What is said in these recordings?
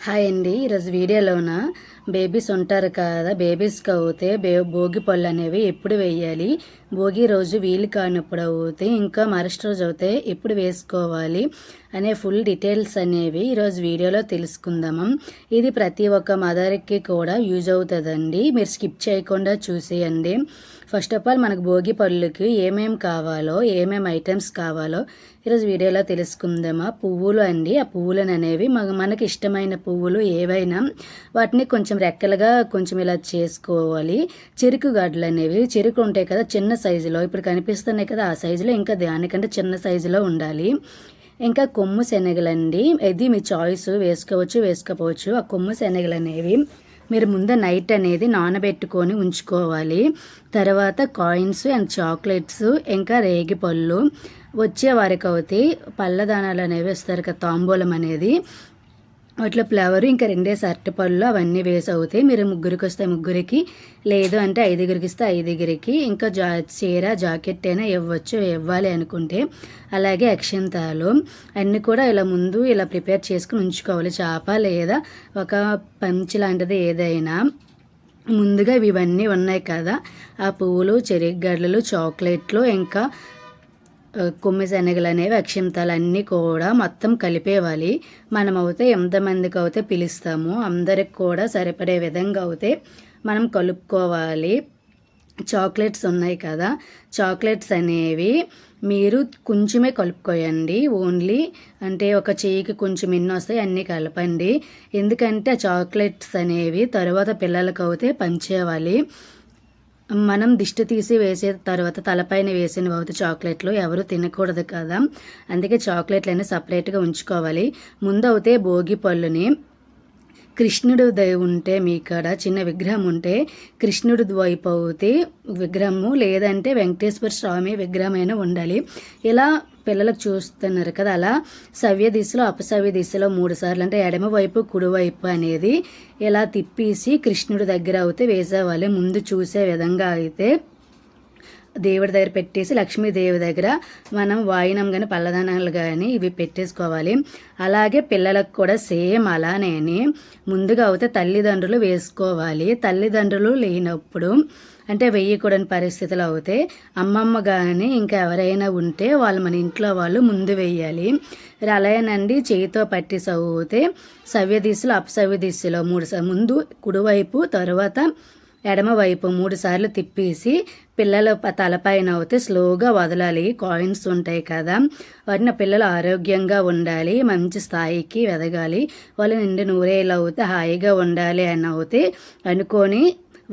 Hi అండి. ఈరోజు వీడియోలోన? Babies ఉంటారు కదా బేబీస్కి అవుతే బే భోగి పళ్ళు అనేవి ఎప్పుడు వేయాలి భోగి రోజు వీలు కానప్పుడు అవుతే ఇంకా మరస్ట్ రోజు అవుతే ఎప్పుడు వేసుకోవాలి అనే ఫుల్ డీటెయిల్స్ అనేవి ఈరోజు వీడియోలో తెలుసుకుందాము. ఇది ప్రతి ఒక్క మదర్కి కూడా యూజ్ అవుతుందండి. మీరు స్కిప్ చేయకుండా చూసేయండి. ఫస్ట్ ఆఫ్ ఆల్ మనకు భోగి పళ్ళుకి ఏమేం కావాలో ఏమేం ఐటమ్స్ కావాలో ఈరోజు వీడియోలో తెలుసుకుందామా. పువ్వులు అండి. ఆ పువ్వులను అనేవి మనకి ఇష్టమైన పువ్వులు ఏవైనా వాటిని కొంచెం రెక్కలుగా కొంచెం ఇలా చేసుకోవాలి. చెరుకు గడ్డలు అనేవి చెరుకు ఉంటాయి కదా చిన్న సైజులో ఇప్పుడు కనిపిస్తున్నాయి కదా ఆ సైజులో ఇంకా దానికంటే చిన్న సైజులో ఉండాలి. ఇంకా కొమ్ము శనగలండి. ఇది మీ చాయిస్ వేసుకోవచ్చు వేసుకోపోవచ్చు ఆ కొమ్ము శనగలు అనేవి మీరు ముందు నైట్ అనేది నానబెట్టుకొని ఉంచుకోవాలి. తర్వాత కాయిన్స్ అండ్ చాక్లెట్స్ ఇంకా రేగి పళ్ళు వచ్చే వారికి అవుతాయి పళ్ళదానాలు అనేవి ఇస్తారు కదా తాంబూలం అనేది. వాటిలో ఫ్లవర్ ఇంకా రెండే పళ్ళు అవన్నీ వేసి అవుతాయి మీరు ముగ్గురికి వస్తే ముగ్గురికి లేదు అంటే ఐదుగురికి ఇస్తే ఐదుగురికి ఇంకా జా చీర జాకెట్ అయినా ఇవ్వచ్చు ఇవ్వాలి అనుకుంటే. అలాగే అక్షంతాలు అన్నీ కూడా ఇలా ముందు ఇలా ప్రిపేర్ చేసుకుని ఉంచుకోవాలి. చేప లేదా ఒక పంచి లాంటిది ఏదైనా. ముందుగా ఇవన్నీ ఉన్నాయి కదా ఆ పువ్వులు చెరిగడ్డలు చాక్లెట్లు ఇంకా కొమ్మి శనగలు అనేవి అక్షింతలు అన్నీ కూడా మొత్తం కలిపేవాలి. మనమైతే ఎంతమందికి అయితే పిలుస్తామో. అందరికి కూడా సరిపడే విధంగా అయితే మనం కలుపుకోవాలి. చాక్లెట్స్ ఉన్నాయి కదా చాక్లెట్స్ అనేవి మీరు కొంచెమే కలుపుకోయండి. ఓన్లీ అంటే ఒక చేయికి కొంచెం ఎన్ని వస్తాయి అన్నీ కలపండి. ఎందుకంటే ఆ చాక్లెట్స్ అనేవి తర్వాత పిల్లలకి అయితే పంచేవాలి. మనం దిష్టి తీసి వేసే తర్వాత తలపైన వేసిన అవుతు చాక్లెట్లు ఎవరు తినకూడదు కదా. అందుకే చాక్లెట్లు అయినా సపరేట్గా ఉంచుకోవాలి. ముందవుతే భోగి పళ్ళుని. కృష్ణుడు ఉంటే మీ కాడ చిన్న విగ్రహం ఉంటే కృష్ణుడు వైపు అవుతే విగ్రహము లేదంటే వెంకటేశ్వర స్వామి విగ్రహమైనా ఉండాలి. ఇలా పిల్లలకు చూస్తున్నారు కదా అలా. సవ్య దిశలో అపసవ్య దిశలో మూడు సార్లు. అంటే ఎడమ వైపు కుడివైపు అనేది ఇలా తిప్పేసి కృష్ణుడి దగ్గర అయితే వేసేవాళ్ళు. ముందు చూసే విధంగా అయితే దేవుడి దగ్గర పెట్టేసి లక్ష్మీదేవి దగ్గర మనం వాయినం కానీ పల్లదానాలు కానీ ఇవి పెట్టేసుకోవాలి. అలాగే పిల్లలకు కూడా సేమ్ అలానే ముందుగా అయితే తల్లిదండ్రులు వేసుకోవాలి. తల్లిదండ్రులు లేనప్పుడు అంటే వెయ్యకూడని పరిస్థితులు అవుతే అమ్మమ్మ కానీ ఇంకా ఎవరైనా ఉంటే వాళ్ళు మన ఇంట్లో వాళ్ళు ముందు వెయ్యాలి. అలాగేనండి చేయితో పట్టి సవ్వుతే సవ్య దిశలో అపసవ్య దిశలో మూడు ముందు కుడివైపు తర్వాత ఎడమవైపు మూడు సార్లు తిప్పేసి పిల్లల తలపైన అవుతే స్లోగా వదలాలి. కాయిన్స్ ఉంటాయి కదా వాటిని పిల్లలు ఆరోగ్యంగా ఉండాలి మంచి స్థాయికి ఎదగాలి వాళ్ళు నిండు నూరేళ్ళు అవుతే హాయిగా ఉండాలి అని అవుతే అనుకొని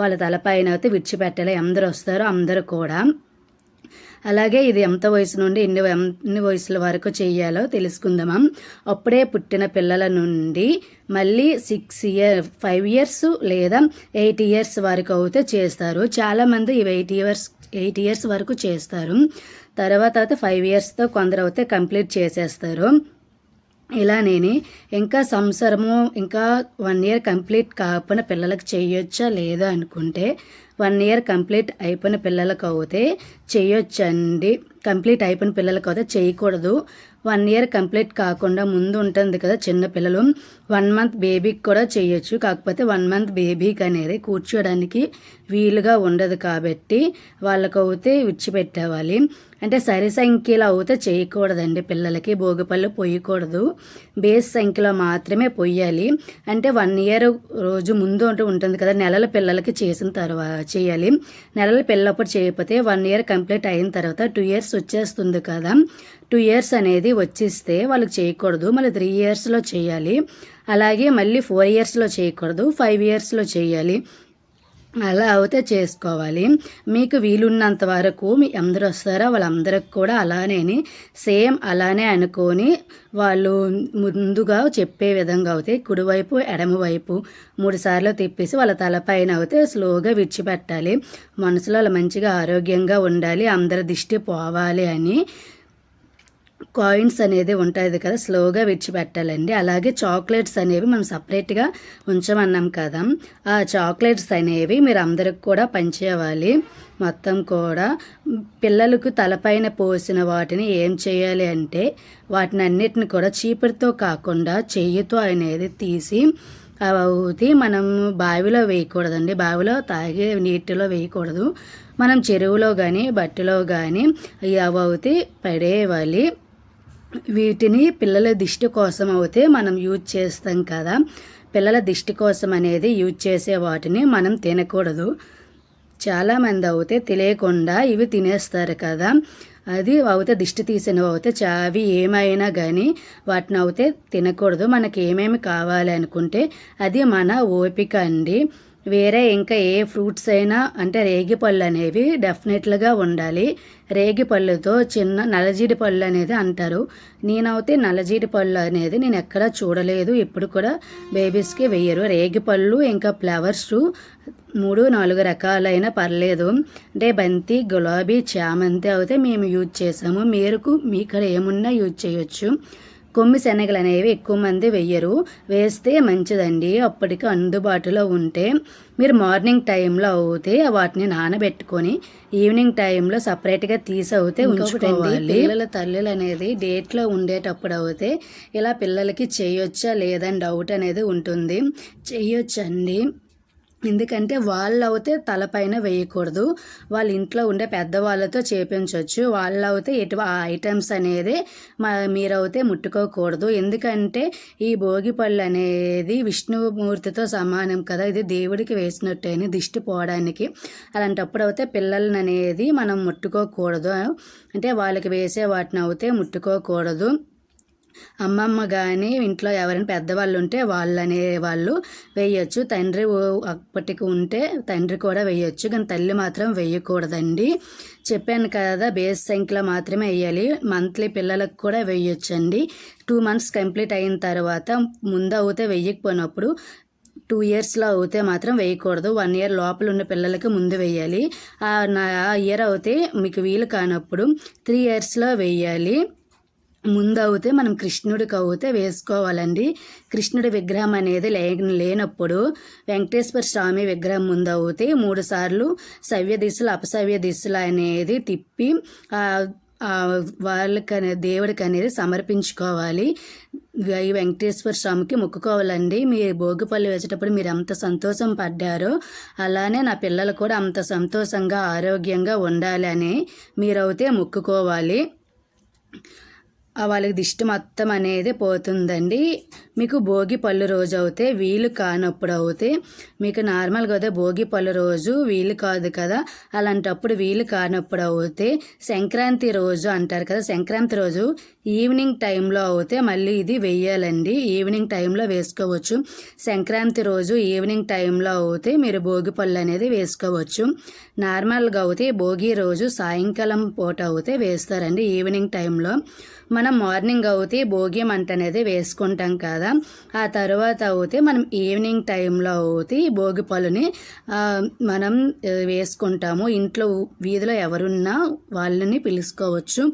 వాళ్ళ తలపైన అయితే విడిచిపెట్టాలి అందరు వస్తారు అందరూ కూడా. అలాగే ఇది ఎంత వయసు నుండి ఎన్ని ఎన్ని వయసుల వరకు చేయాలో తెలుసుకుందామా. అప్పుడే పుట్టిన పిల్లల నుండి మళ్ళీ సిక్స్ ఇయర్ ఫైవ్ ఇయర్స్ లేదా ఎయిట్ ఇయర్స్ వరకు అయితే చేస్తారు. చాలామంది ఇవి ఎయిట్ ఇయర్స్ ఎయిట్ ఇయర్స్ వరకు చేస్తారు. తర్వాత అయితే ఫైవ్ ఇయర్స్తో కొందరు అయితే కంప్లీట్ చేసేస్తారు. ఇలా నేను ఇంకా సంవత్సరము ఇంకా వన్ ఇయర్ కంప్లీట్ కాకపోయినా పిల్లలకు చేయొచ్చా లేదా అనుకుంటే వన్ ఇయర్ కంప్లీట్ అయిపోయిన పిల్లలకు అయితే చేయొచ్చండి. కంప్లీట్ అయిపోయిన పిల్లలకు అయితే చేయకూడదు. వన్ ఇయర్ కంప్లీట్ కాకుండా ముందు ఉంటుంది కదా చిన్న పిల్లలు. వన్ మంత్ బేబీకి కూడా చేయొచ్చు. కాకపోతే వన్ మంత్ బేబీకి అనేది కూర్చోడానికి వీలుగా ఉండదు కాబట్టి వాళ్ళకు అయితే విడిచిపెట్టేవాలి. అంటే సరి సంఖ్యలో అయితే చేయకూడదండి పిల్లలకి. భోగిపళ్ళు పొయ్యకూడదు బేస్ సంఖ్యలో మాత్రమే పొయ్యాలి అంటే వన్ ఇయర్ రోజు ముందు ఉంటుంది కదా నెలల పిల్లలకి చేసిన తర్వాత చేయాలి. నెలల పిల్లప్పుడు చేయకపోతే వన్ ఇయర్ కంప్లీట్ అయిన తర్వాత టూ ఇయర్స్ వచ్చేస్తుంది కదా. టూ ఇయర్స్ అనేది వచ్చేస్తే వాళ్ళకి చేయకూడదు. మళ్ళీ త్రీ ఇయర్స్లో చేయాలి. అలాగే మళ్ళీ ఫోర్ ఇయర్స్లో చేయకూడదు. ఫైవ్ ఇయర్స్లో చేయాలి. అలా అయితే చేసుకోవాలి. మీకు వీలున్నంత వరకు మీ అందరూ వస్తారో? వాళ్ళందరికి కూడా అలానే సేమ్ అలానే అనుకొని వాళ్ళు ముందుగా చెప్పే విధంగా అయితే కుడివైపు ఎడమవైపు మూడు సార్లు తిప్పేసి వాళ్ళ తలపైన అయితే స్లోగా విడిచిపెట్టాలి. మనసులో మంచిగా ఆరోగ్యంగా ఉండాలి. అందరి దిష్టి పోవాలి అని కాయిన్స్ అనేది ఉంటుంది కదా స్లోగా విడిచిపెట్టాలండి. అలాగే చాక్లెట్స్ అనేవి మనం సపరేట్గా ఉంచమన్నాం కదా. ఆ చాక్లెట్స్ అనేవి మీరు అందరికి కూడా పంచేయాలి. మొత్తం కూడా పిల్లలకు తలపైన పోసిన వాటిని ఏం చేయాలి అంటే వాటిని అన్నిటిని కూడా చీపురుతో కాకుండా చెయ్యితో అనేది తీసి అవుతి మనం బావిలో వేయకూడదండి. బావిలో తాగే నీటిలో వేయకూడదు. మనం చెరువులో కానీ బట్టలో కానీ అవి అవుతి పడేయాలి. వీటిని పిల్లల దిష్టి కోసం అయితే మనం యూజ్ చేస్తాం కదా. పిల్లల దిష్టి కోసం అనేది యూజ్ చేసే వాటిని మనం తినకూడదు. చాలామంది అయితే తెలియకుండా ఇవి తినేస్తారు కదా. అది అవుతే దిష్టి తీసినవి అవుతే చావి ఏమైనా కానీ వాటిని అయితే తినకూడదు. మనకి ఏమేమి కావాలి అనుకుంటే అది మన ఓపిక అండి. వేరే ఇంకా ఏ ఫ్రూట్స్ అయినా అంటే రేగి పళ్ళు అనేవి డెఫినెట్లుగా ఉండాలి. రేగి పళ్ళుతో చిన్న నలజీడి పళ్ళు అనేది అంటారు. నేనైతే నలజీడి పళ్ళు అనేది నేను ఎక్కడా చూడలేదు. ఇప్పుడు కూడా బేబీస్కి వేయరు. రేగి పళ్ళు ఇంకా ఫ్లవర్స్ మూడు నాలుగు రకాలైన పర్లేదు. అంటే బంతి గులాబీ చామంతి అయితే మేము యూజ్ చేసాము. మేరకు మీ ఇక్కడ ఏమున్నా యూజ్ చేయొచ్చు. కొమ్మి శనగలు అనేవి ఎక్కువ మంది వెయ్యరు. వేస్తే మంచిదండి. అప్పటికి అందుబాటులో ఉంటే మీరు మార్నింగ్ టైంలో అవుతే వాటిని నానబెట్టుకొని ఈవినింగ్ టైంలో సపరేట్గా తీసి అవుతే ఉంచుకోవాలి. పిల్లల తల్లులు అనేది డేట్లో ఉండేటప్పుడు అవుతే ఇలా పిల్లలకి చేయొచ్చా లేదని డౌట్ అనేది ఉంటుంది. చేయొచ్చండి ఎందుకంటే వాళ్ళు అయితే తలపైన వేయకూడదు. వాళ్ళ ఇంట్లో ఉండే పెద్దవాళ్ళతో చేపించవచ్చు వాళ్ళు అయితే ఎటు ఆ ఐటమ్స్ అనేది మా మీరైతే ముట్టుకోకూడదు. ఎందుకంటే ఈ భోగి పళ్ళు అనేది విష్ణుమూర్తితో సమానం కదా. ఇది దేవుడికి వేసినట్టేని దిష్టి పోవడానికి. అలాంటప్పుడు అయితే పిల్లల్ని అనేది మనం ముట్టుకోకూడదు. అంటే వాళ్ళకి వేసే వాటిని అయితే ముట్టుకోకూడదు. అమ్మమ్మ కానీ ఇంట్లో ఎవరైనా పెద్దవాళ్ళు ఉంటే వాళ్ళు అనే వాళ్ళు వేయచ్చు. తండ్రి అప్పటికి ఉంటే తండ్రి కూడా వేయచ్చు. కానీ తల్లి మాత్రం వేయకూడదండి. చెప్పాను కదా బేస్ సంఖ్యలో మాత్రమే వేయాలి. మంత్లీ పిల్లలకు కూడా వేయొచ్చండి. టూ మంత్స్ కంప్లీట్ అయిన తర్వాత ముందు అవుతే వేయకపోయినప్పుడు టూ ఇయర్స్లో అవుతే మాత్రం వేయకూడదు. వన్ ఇయర్ లోపల ఉన్న పిల్లలకి ముందు వేయాలి. ఆ ఇయర్ అవుతే మీకు వీలు కానప్పుడు త్రీ ఇయర్స్లో వేయాలి. ముందు అవుతే మనం కృష్ణుడికి అవుతే వేసుకోవాలండి. కృష్ణుడి విగ్రహం అనేది లే లేనప్పుడు వెంకటేశ్వర స్వామి విగ్రహం ముందు అవుతే మూడు సార్లు సవ్య దిశలు అపసవ్య దిశలు అనేది తిప్పి వాళ్ళకి దేవుడికి అనేది సమర్పించుకోవాలి. ఈ వెంకటేశ్వర స్వామికి మొక్కుకోవాలండి. మీరు భోగిపల్లి వేసేటప్పుడు మీరు అంత సంతోషం పడ్డారో అలానే నా పిల్లలు కూడా అంత సంతోషంగా ఆరోగ్యంగా ఉండాలి అని మీరైతే మొక్కుకోవాలి. వాళ్ళకి దిష్టి మొత్తం అనేది పోతుందండి. మీకు భోగి పళ్ళు రోజు అవుతే వీలు కానప్పుడు అవుతే మీకు నార్మల్గా అయితే భోగి పళ్ళు రోజు వీలు కాదు కదా. అలాంటప్పుడు వీలు కానప్పుడు అవుతే సంక్రాంతి రోజు అంటారు కదా. సంక్రాంతి రోజు ఈవినింగ్ టైంలో అవుతే మళ్ళీ ఇది వెయ్యాలండి ఈవినింగ్ టైంలో వేసుకోవచ్చు. సంక్రాంతి రోజు ఈవినింగ్ టైంలో అవుతే మీరు భోగి పళ్ళు అనేది వేసుకోవచ్చు. నార్మల్గా అవుతే భోగి రోజు సాయంకాలం పూట అవుతే వేస్తారండి ఈవినింగ్ టైంలో. మనం మార్నింగ్ అవుతే భోగి మంట అనేది వేసుకుంటాం కదా. ఆ తర్వాత అవుతే మనం ఈవినింగ్ టైంలో అవుతే భోగి పాలని మనం వేసుకుంటాము. ఇంట్లో వీధిలో ఎవరున్నా వాళ్ళని పిలుచుకోవచ్చు.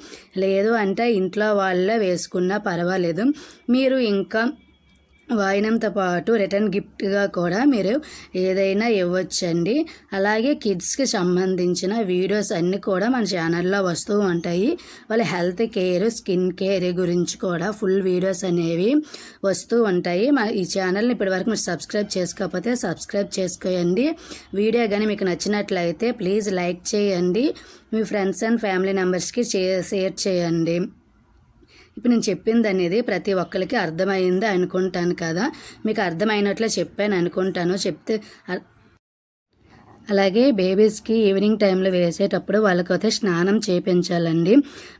లేదు అంటే ఇంట్లో వాళ్ళే వేసుకున్నా పర్వాలేదు. మీరు ఇంకా వాయినంతో పాటు రిటర్న్ గిఫ్ట్గా కూడా మీరు ఏదైనా ఇవ్వచ్చండి. అలాగే కిడ్స్కి సంబంధించిన వీడియోస్ అన్నీ కూడా మన ఛానల్లో వస్తూ ఉంటాయి. వాళ్ళ హెల్త్ కేర్ స్కిన్ కేర్ గురించి కూడా ఫుల్ వీడియోస్ అనేవి వస్తూ ఉంటాయి. మా ఈ ఛానల్ని ఇప్పటివరకు మీరు సబ్స్క్రైబ్ చేసుకోకపోతే సబ్స్క్రైబ్ చేసుకోండి వీడియో కానీ మీకు నచ్చినట్లయితే ప్లీజ్ లైక్ చేయండి. మీ ఫ్రెండ్స్ అండ్ ఫ్యామిలీ మెంబర్స్కి షేర్ చేయండి. ఇప్పుడు నేను చెప్పింది అనేది ప్రతి ఒక్కరికి అర్థమైంది అనుకుంటాను కదా. మీకు అర్థమైనట్లే చెప్పాను అనుకుంటాను. చెప్తే అలాగే బేబీస్కి ఈవినింగ్ టైంలో వేసేటప్పుడు వాళ్ళకైతే స్నానం చేయించాలండి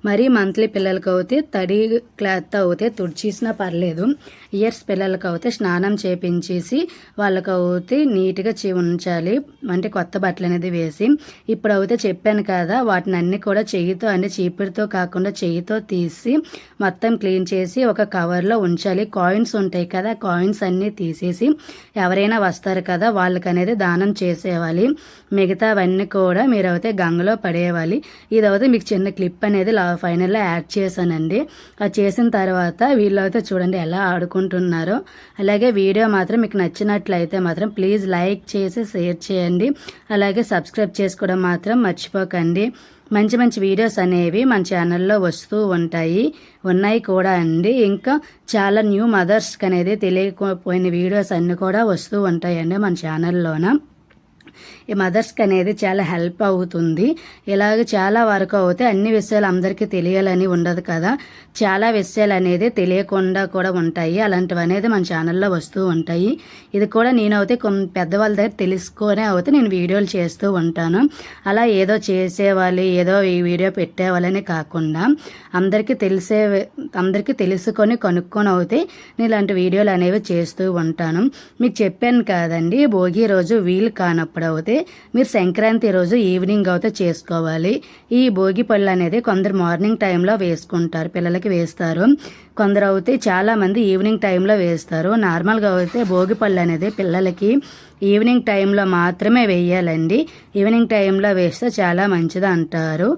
మరి మంత్లీ పిల్లలకి అయితే తడి క్లాత్ అయితే తుడిచేసినా పర్లేదు. ఇయర్స్ పిల్లలకి అయితే స్నానం చేపించేసి వాళ్ళకి అయితే నీట్గా ఉంచాలి. అంటే కొత్త బట్టలు అనేది వేసి. ఇప్పుడు అయితే చెప్పాను కదా వాటిని అన్ని కూడా చెయ్యితో అంటే చీపురితో కాకుండా చెయ్యితో తీసి మొత్తం క్లీన్ చేసి ఒక కవర్లో ఉంచాలి. కాయిన్స్ ఉంటాయి కదా కాయిన్స్ అన్నీ తీసేసి ఎవరైనా వస్తారు కదా వాళ్ళకనేది దానం చేసేవాలి మిగతావన్నీ కూడా మీరు అయితే గంగలో పడేయాలి. ఇదైతే మీకు చిన్న క్లిప్ అనేది లా ఫైనల్లో యాడ్ చేశానండి. అది చేసిన తర్వాత వీళ్ళు అయితే చూడండి ఎలా ఆడుకుంటున్నారో. అలాగే వీడియో మాత్రం మీకు నచ్చినట్లయితే మాత్రం ప్లీజ్ లైక్ చేసి షేర్ చేయండి. అలాగే సబ్స్క్రైబ్ చేసుకోవడం మాత్రం మర్చిపోకండి. మంచి మంచి వీడియోస్ అనేవి మన ఛానల్లో వస్తూ ఉంటాయి. ఉన్నాయి కూడా అండి. ఇంకా చాలా న్యూ మదర్స్కి అనేది తెలియకపోయిన వీడియోస్ అన్నీ కూడా వస్తూ ఉంటాయండి మన ఛానల్లోన. ఈ మదర్స్కి అనేది చాలా హెల్ప్ అవుతుంది. ఇలాగ చాలా వరకు అవుతే అన్ని విషయాలు అందరికీ తెలియాలని ఉండదు కదా. చాలా విషయాలు అనేది తెలియకుండా కూడా ఉంటాయి. అలాంటివి అనేది మన ఛానల్లో వస్తూ ఉంటాయి. ఇది కూడా నేనైతే కొన్ని పెద్దవాళ్ళ దగ్గర తెలుసుకునే అయితే నేను వీడియోలు చేస్తూ ఉంటాను. అలా ఏదో చేసేవాళ్ళు ఏదో ఈ వీడియో పెట్టేవాళ్ళని కాకుండా అందరికీ తెలిసే అందరికీ తెలుసుకొని కనుక్కొని అవుతే నేను ఇలాంటి వీడియోలు అనేవి చేస్తూ ఉంటాను. మీకు చెప్పాను కాదండి భోగి రోజు వీలు కానప్పుడు అయితే మీరు సంక్రాంతి రోజు ఈవినింగ్ అయితే చేసుకోవాలి. ఈ భోగి పళ్ళు అనేది కొందరు మార్నింగ్ టైంలో వేసుకుంటారు పిల్లలకి వేస్తారు. కొందరు అయితే చాలామంది ఈవినింగ్ టైంలో వేస్తారు. నార్మల్గా అయితే భోగి పళ్ళు అనేది పిల్లలకి ఈవినింగ్ టైంలో మాత్రమే వేయాలండి. ఈవినింగ్ టైంలో వేస్తే చాలా మంచిది అంటారు.